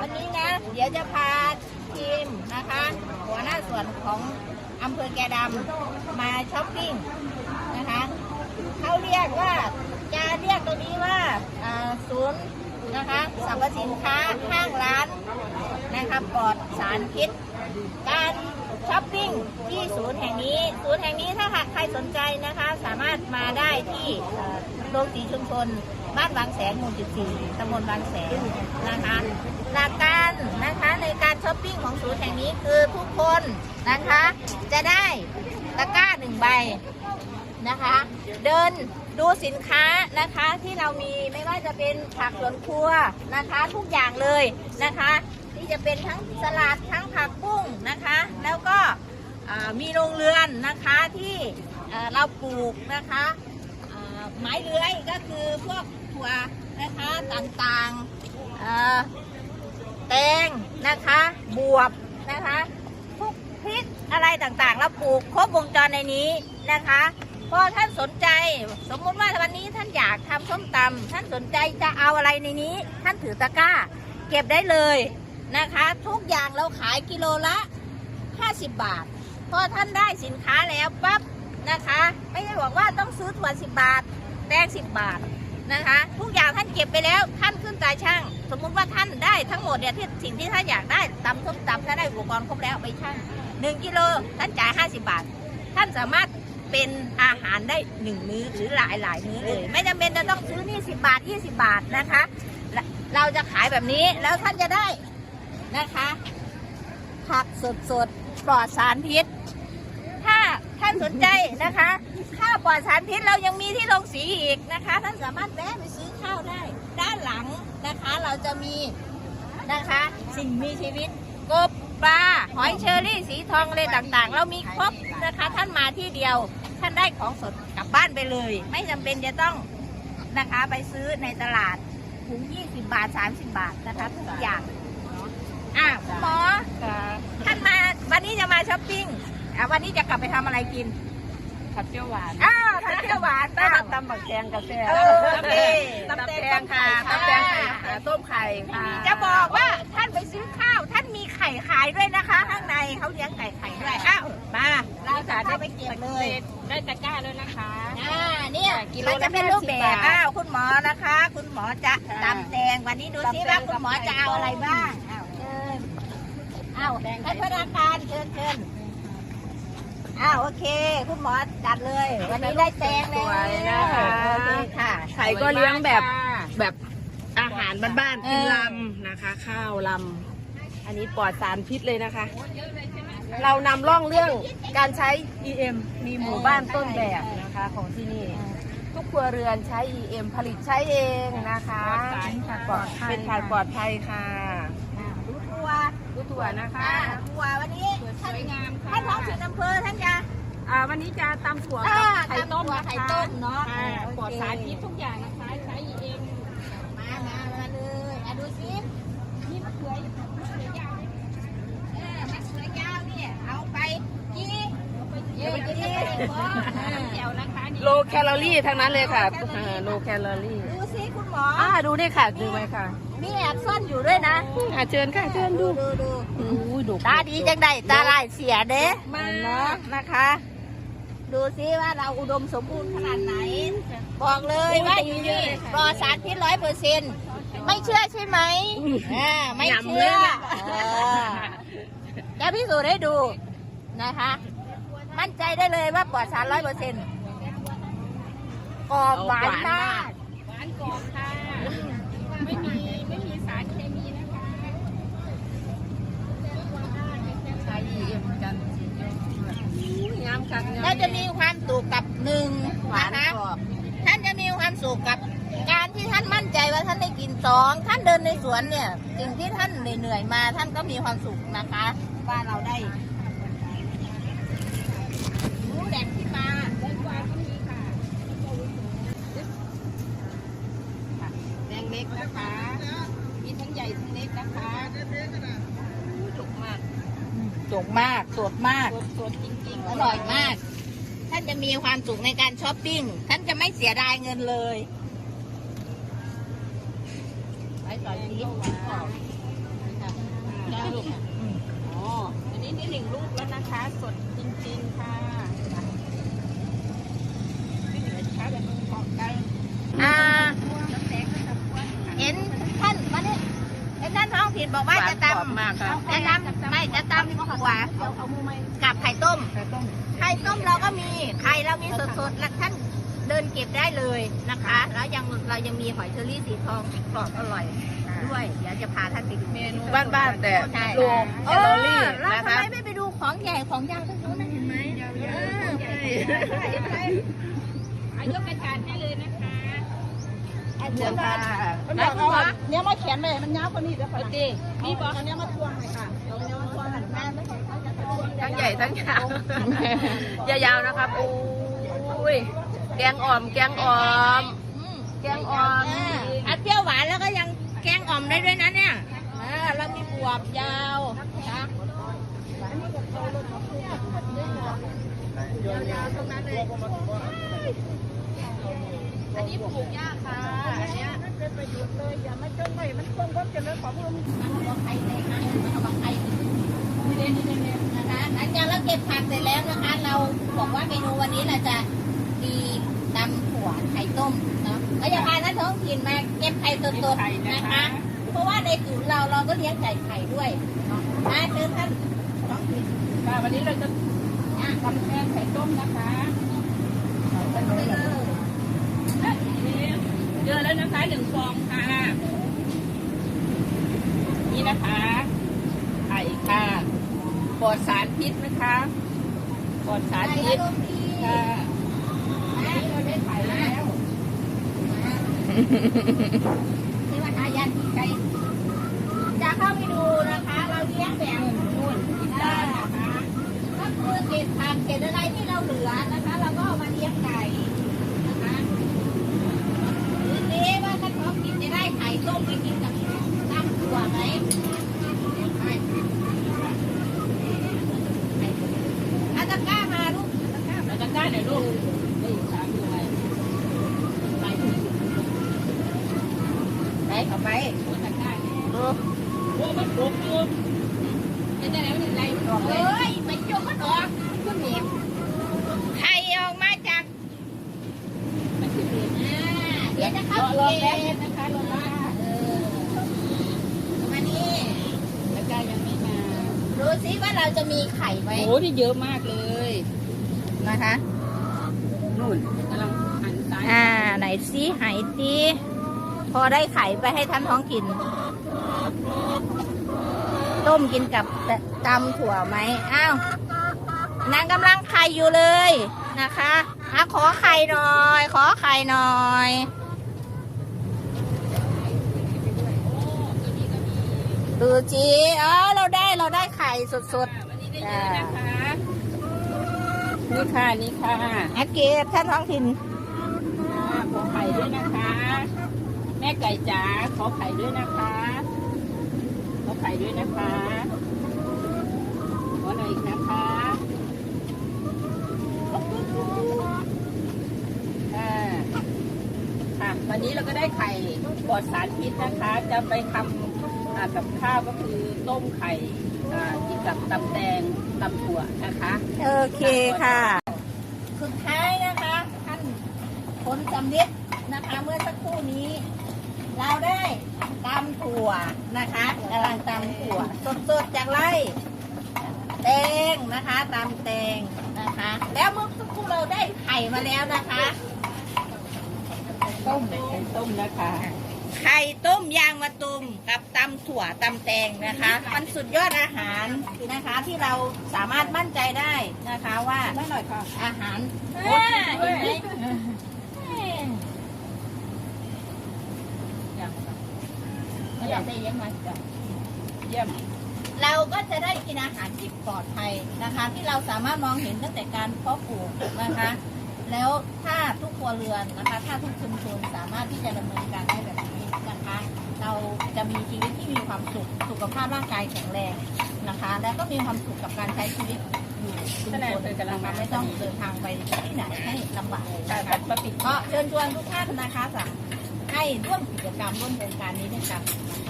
วันนี้นะ เดี๋ยวจะพาทีมนะคะ หัวหน้าส่วนของอำเภอแกดำมาช้อปปิ้งนะคะเขาเรียกว่าจะเรียกตรงนี้ว่าศูนย์นะคะสรรพสินค้าห้างร้านนะคะปลอดสารพิษ การช้อปปิ้งที่ศูนย์แห่งนี้ ศูนย์แห่งนี้ถ้าหากใครสนใจนะคะ สามารถมาได้ที่โรงสีชุมชน บ้านบางแสนหมู่14ตำบลบางแสนนะคะหลักการนะคะในการช้อปปิ้งของศูนย์แห่งนี้คือทุกคนนะคะ จะได้ตะกร้าหนึ่งใบนะคะ เดินดูสินค้านะคะที่เรามีไม่ว่าจะเป็นผักสวนครัวนะคะ ทุกอย่างเลยนะคะ จะเป็นทั้งสลัดทั้งผักบุ้งนะคะ แล้วก็มีโรงเรือนนะคะที่เเราปลูกนะคะไม้เลื้อยก็คือพวกถั่วนะคะต่างๆแตงนะคะบวบนะคะทุกพริกอะไรต่างๆ เราปลูกครบวงจรในนี้นะคะพอท่านสนใจสมมุติว่าวันนี้ท่านอยากทำส้มตำท่านสนใจจะเอาอะไรในนี้ ท่านถือตะกร้า เก็บได้เลย นะคะ ทุกอย่างเราขายกิโลละ 50 บาท พอท่านได้สินค้าแล้วปั๊บนะคะ ไม่ได้บอกว่าต้องซื้อถั่ว10 บาท แป้ง10 บาทนะคะ ทุกอย่างท่านเก็บไปแล้วท่านขึ้นตาช่าง สมมุติว่าท่านได้ทั้งหมดเนี่ยที่สิ่งที่ท่านอยากได้ตำส้มตำถ้าได้อุปกรณ์ครบแล้วไปช่าง1กิโลท่านจ่าย 50 บาท ท่านสามารถเป็นอาหารได้หนึ่งมื้อหรือหลายหลายมื้อเลย ไม่จำเป็นจะต้องซื้อนี่10บาท 20 บาทนะคะ เราจะขายแบบนี้แล้วท่านจะได้ นะคะ ผักสดสดปลอดสารพิษ ถ้าท่านสนใจนะคะ ข้าวปลอดสารพิษเรายังมีที่โรงสีอีกนะคะ ท่านสามารถแวะไปซื้อข้าวได้ ด้านหลังนะคะ เราจะมีนะคะ สิ่งมีชีวิตกบปลาหอยเชอรี่สีทองอะไรต่างๆ เรามีครบนะคะ ท่านมาที่เดียวท่านได้ของสดกลับบ้านไปเลย ไม่จำเป็นจะต้องนะคะไปซื้อในตลาดถุง 20 บาท 30 บาทนะคะทุกอย่าง อะคุณหมอท่านมาวันนี้จะมาช้อปปิ้งอะวันนี้จะกลับไปทำอะไรกินผัดเปรี้ยวหวานอ้าวทานเปรี้ยวหวานได้อ้าวมาตำบักแตงกาแฟเออโอเคตำแตงค่ะตำแตงไข่ค่ะต้มไข่ค่ะจะบอกว่าท่านไปซื้อข้าว ท่านมีไข่ขายด้วยนะคะ ข้างในเขาเลี้ยงไก่ไข่ด้วยอ้าวมาเราจะเข้าไปเก็บเลยได้ตะกร้าด้วยนะคะอ่าเนี่ยกิโลมันละจะเป็นรูปแบบ50บาทอ้าวคุณหมอนะคะ คุณหมอจะค่ะตำแตงวันนี้ดูซิตำแตงว่าคุณหมอกับไข่จะเอาอะไรบ้างอ้าวเชิญ อ้าวให้พนักงานเชิญเชิญอ้าวโอเค คุณหมอจัดเลย วันนี้ได้แตงแล้วสวยนะคะโอเคค่ะไข่ก็เลี้ยงแบบแบบอาหารบ้านๆกินเออลำนะคะ ข้าวลำอันนี้ปลอดสารพิษเลยนะคะ เรานำร่องเรื่องการใช้ EM มีหมู่บ้านต้นแบบนะคะของที่นี่ทุกครัวเรือนใช้ EM ผลิตใช้เองนะคะปลอดเป็นผักปลอดภัยค่ะอ่าดูทัว รู้ตัวนะคะอ่าทัววันนี้สวยงามค่ะท่านท้องถิ่นอำเภอท่านจะ อ่าวันนี้จะตำถั่วอ่ากับไข่ต้มตำถั่วนะคะไข่ต้มเนาะค่ะโอเค ปลอดสารพิษทุกอย่างนะคะ ใช้ EM มามามาเลยอะดูสินี่มะเขือมะเขือยาวเออมะเขือยาวเนี่ยเอาไปยี่เยอะยี่แถวนะคะโลแคลอรี่ทั้งนั้นเลยค่ะโลแคลอรี่ดูสิคุณหมอ อ่าดูนี่ค่ะดูไหมค่ะ มีแอบซ่อนอยู่ด้วยนะ อ่าเชิญค่ะเชิญดูดูดูอู้ยดูตาดีจังได้ตาลายเสียเด้มากเนาะนะคะ ดูซิว่าเราอุดมสมบูรณ์ขนาดไหน บอกเลยว่าอยู่นี่ปลอดสารพิษร้อยเปอร์เซ็นต์ไม่เชื่อใช่ไหมอ่าไม่เชื่อเออจะพิสูจน์ให้ดูนะคะ มั่นใจได้เลยว่าปลอดสารร้อยเปอร์เซ็นต์กรอบหวานมากหวานกรอบค่ะไม่มีไม่มีสารเคมีนะคะใช้ EM กัน อู้ยงามค่ะเราจะมีความสุขกับหนึ่งหวานนะคะกรอบท่านจะมีความสุขกับ การที่ท่านมั่นใจว่าท่านได้กินสองท่านเดินในสวนเนี่ยสิ่งที่ท่านเหนื่อยๆมา ท่านก็มีความสุขนะคะว่าเราได้หมูแดงที่มาแตงกวาก็มีค่ะแดงเล็กนะคะมีทั้งใหญ่ทั้งเล็กนะคะอู้จุกมาก สูงมากสดมาก สดจริงๆ อร่อยมาก ท่านจะมีความสุขในการช้อปปิ้ง ท่านจะไม่เสียดายเงินเลยไปต่อชีวิกอ๋ออันนี้นี่หนึ่งลูกแล้วนะคะ สดจริงๆ ค่ะนี่เหลือช้าแบบมึงของกันอ่าเห็นท่านมานนี้เห็นท่านท้องถิ่นบอกว่าจะตำจะตำ จะตำถั่วเอามือไหมกับไข่ต้มไข่ต้ม ไข่ต้มเราก็มีไข่เรามีสดๆแล้วท่านเดินเก็บได้เลยนะคะ แล้วยังเรายังมีหอยเชอรี่สีทองกรอบอร่อยด้วยเดี๋ยวจะพาท่านไปดูเมนูบ้านๆแต่ใช่รวมแคเอลออรี่แล้วนะทำคะไมไม่ไปดูของใหญ่ของยาวทั้งนู้นนะเห็นไหมเออไปอายกกระถางให้เลยนะคะอัน เดี๋ยวค่ะกันได้คุณหมอเนี้ยมาเขียนเลยมันยาวกว่านี้เดี๋ยวพก่ออนดีมีบอกเนี้ยมาทวงเลยค่ะเอาเนี้ยมาทวงกันแม่ไม่เขาจะทวงทั้งใหญ่ทั้งยาวยาวๆนะครับอุ้ยแกงอ่อม แกงอ่อม แกงอ่อมอออันเปรี้ยวหวานแล้วก็ยังแกงอ่อมได้ด้วยนะเนี่ยเออแล้วมีบวบยาวนะ อันนี้ปลูกยากค่ะอันเนี้ยเป็นประโยชน์เลยอย่ามาจนไว้มันคงก็จะเลิกของลมเอาไข่ใส่นะเอาไข่นะคะหลังจากเราเก็บผักเสร็จแล้วนะคะ เราบอกว่าเมนูวันนี้เราจะมีตำถั่วไข่ต้มเนาะก็จะพาท่านท้องถิ่นมาเก็บไข่สดๆนะคะ เพราะว่าในศูนย์เราเราก็เลี้ยงไก่ไข่ด้วยเนาะเชิญท่านท้องถิ่นวันนี้เราจะอะทำแกงไข่ต้มนะคะไปเลย เจอแล้วนะคะหนึ่งฟองค่ะ นี่นะคะไข่ค่ะปลอดสารพิษนะคะปลอดสารไข่พิษลงทีค่ะเราได้ไข่แล้วนี่ว่าอายันไก่จะเข้าไปดูนะคะ เราเลี้ยงแบบนู่นได้นะคะก็คือเศษผักเศษอะไรที่เราเหลือนะคะ เราก็เอามาเลี้ยงไก่นะคะหรือเจ๊ว่าถ้าท้องกินจะได้ไข่ ต้มไปกินกับน้ำถั่วไหมไม่อาตะก้ามาลูกอาตะก้าราจะได้ไหนอยลูกนี่สามด้วยไปไปเข้าไปจะได้เนี่ยโอ้มันปลูกอยู่จะได้ไหนมันจะไรออกเลยเฮ้ยไปยกมันออกคุณหนีบไข่ออกมาจากมันคือเดือนอ่าเดี๋ยวจะเข้ารอเกณฑ์ นะคะรอมา เออมานี่ แล้วก็ยังไม่มา ดูซิว่า เราจะมีไข่ไหมโอ้ที่เยอะมากเลยนะคะนู่นกำลังหันซ้ายอ่า ไหนซิไหซิพอได้ไข่ไปให้ท่านท้องกิน ต้มกินกับตำถั่วไหมอ้าวนางกำลังไข่อยู่เลยนะคะอะขอไข่หน่อย ขอไข่หน่อย ดูจีอ๋อเราได้เราได้ไข่สดวันนี้ได้เยอะนะคะนี่ค่ะนี่ค่ะๆอาเกตท่านท้องถิ่นขอไข่ด้วยนะคะ แม่ไก่จ๋าขอไข่ด้วยนะคะขอไข่ด้วยนะคะขอหน่อยอีกนะคะอ่าค่ะวันนี้เราก็ได้ไข่ปลอดสารพิษนะคะ จะไปทำอ่า กับข้าวก็คือต้มไข่อ่ากินกับตำแตงตำถั่วนะคะ โอเคค่ะ สุดท้ายนะคะท่านผลสำลิดนะคะเมื่อสักครู่นี้ เราได้ตำถั่วนะคะกำลังตำถั่วสดๆจากไร่แตงนะคะตำแตงนะคะ แล้วเมื่อสักครู่เราได้ไข่มาแล้วนะคะ ต้มไข่ต้มนะคะ ไข่ต้มยางมะตูมกับตำถั่วตำแตงนะคะ มันสุดยอดอาหารนะคะที่เราสามารถมั่นใจได้นะคะว่าได้หน่อยค่ะอาหารโอ้ยเห็นไหมไม่อยากได้เลี้ยงมาจ้ะเยี่ยมเราก็จะได้กินอาหารที่ปลอดภัยนะคะ ที่เราสามารถมองเห็นตั้งแต่การเพาะปลูกนะคะ แล้วถ้าทุกครัวเรือนนะคะ ถ้าทุกชุมชนสามารถที่จะดำเนินการได้แบบนี้นะคะ เราจะมีชีวิตที่มีความสุข สุขภาพร่างกายแข็งแรงนะคะ และก็มีความสุขกับการใช้ชีวิตอยู่ชุมชนนะคะไม่ต้องเดินทางไปที่ไหนให้ลำบากแต่นะคะพัดมาปิดก็เชิญชวนทุกท่านนะคะจะให้ร่วมกิจกรรมร่วมโครงการนี้ด้วยกันนะคะ